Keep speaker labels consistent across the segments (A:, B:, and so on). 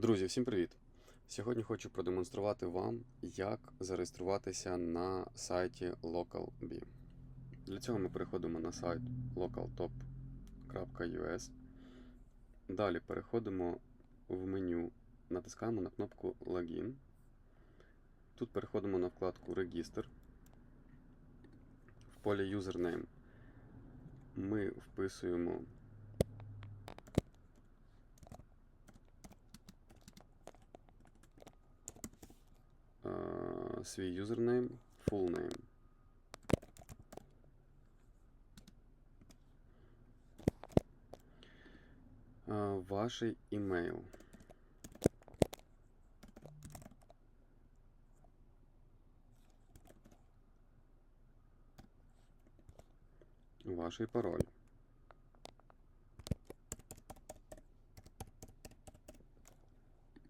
A: Друзі, всім привіт! Сьогодні хочу продемонструвати вам, як зареєструватися на сайті LocalB. Для цього ми переходимо на сайт localtop.us. Далі переходимо в меню, натискаємо на кнопку Login. Тут переходимо на вкладку Регістр. В полі Username ми вписуємо е, свій юзернейм, full name. Е, Ваш імейл. Ваш пароль.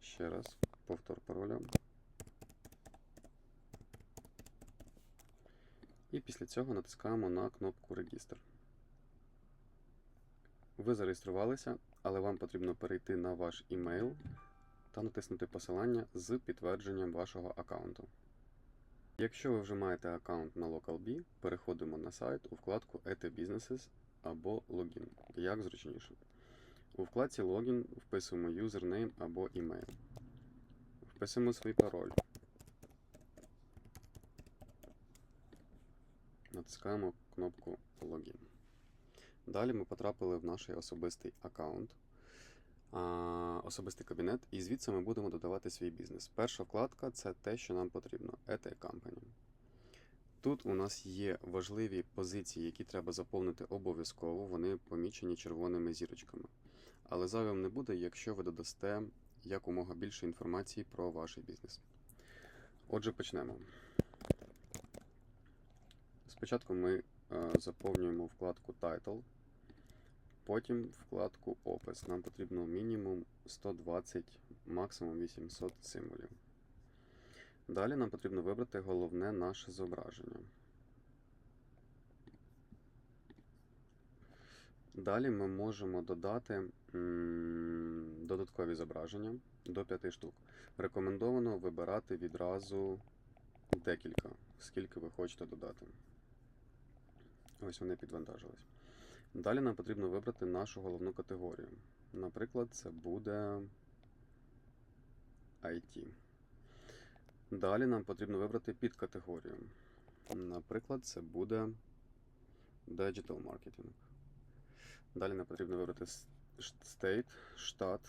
A: Ще раз, повтор пароля. І після цього натискаємо на кнопку Регістр. Ви зареєструвалися, але вам потрібно перейти на ваш імейл та натиснути посилання з підтвердженням вашого аккаунту. Якщо ви вже маєте аккаунт на LocalB, переходимо на сайт у вкладку ET Businesses або Логін, як зручніше. У вкладці Логін вписуємо юзернейм або імейл. Вписуємо свій пароль. Натискаємо кнопку Логін. Далі ми потрапили в наш особистий аккаунт, особистий кабінет, і звідси ми будемо додавати свій бізнес. Перша вкладка це те, що нам потрібно ET Company. Тут у нас є важливі позиції, які треба заповнити обов'язково. Вони помічені червоними зірочками. Але зайвим не буде, якщо ви додасте якомога більше інформації про ваш бізнес. Отже, почнемо. Спочатку ми е, заповнюємо вкладку Title, потім вкладку Опис. Нам потрібно мінімум 120, максимум 800 символів. Далі нам потрібно вибрати головне наше зображення. Далі ми можемо додати додаткові зображення до 5 штук. Рекомендовано вибирати відразу декілька, скільки ви хочете додати. Ось вони підвантажились. Далі нам потрібно вибрати нашу головну категорію. Наприклад, це буде IT. Далі нам потрібно вибрати підкатегорію. Наприклад, це буде Digital Marketing. Далі нам потрібно вибрати State, штат.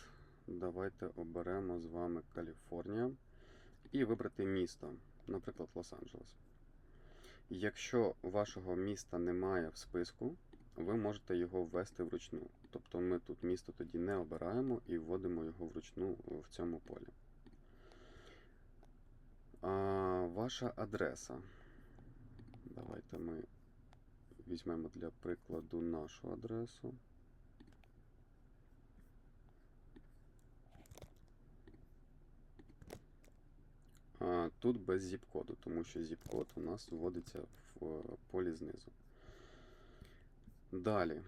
A: Давайте оберемо з вами Каліфорнія. І вибрати місто, наприклад, Лос-Анджелес. Якщо вашого міста немає в списку, ви можете його ввести вручну. Тобто ми тут місто тоді не обираємо і вводимо його вручну в цьому полі. А, ваша адреса. Давайте ми візьмемо для прикладу нашу адресу. А, Тут без зіп-коду, тому що зіп-код у нас вводиться в е, полі знизу. Далі.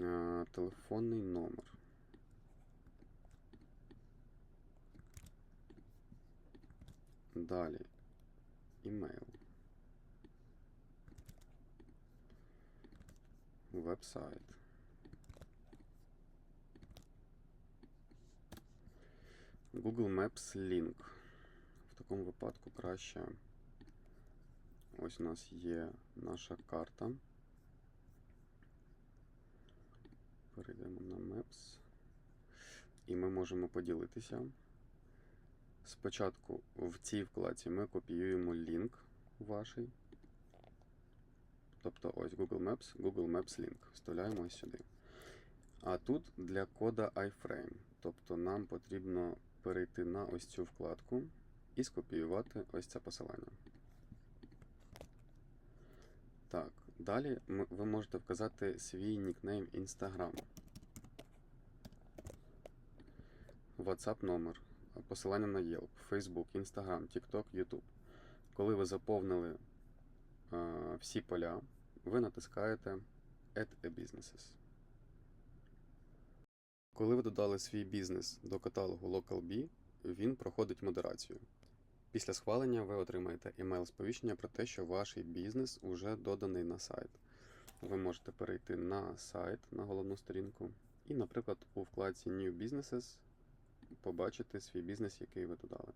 A: е, Телефонний номер. Далі. Імейл. Вебсайт. Google Maps Link. Такому випадку краще. Ось у нас є наша карта. Перейдемо на Maps. І ми можемо поділитися. Спочатку в цій вкладці ми копіюємо лінк ваший. Тобто ось Google Maps, Google Maps Link. Вставляємо ось сюди. А тут для кода iFrame. Тобто нам потрібно перейти на ось цю вкладку і скопіювати ось це посилання. Так, далі ви можете вказати свій нікнейм Instagram. WhatsApp номер, посилання на Yelp, Facebook, Instagram, TikTok, YouTube. Коли ви заповнили е, всі поля, ви натискаєте Add a Businesses. Коли ви додали свій бізнес до каталогу LocalB, він проходить модерацію. Після схвалення ви отримаєте емейл-сповіщення про те, що ваш бізнес уже доданий на сайт. Ви можете перейти на сайт, на головну сторінку, і, наприклад, у вкладці New Businesses побачити свій бізнес, який ви додали.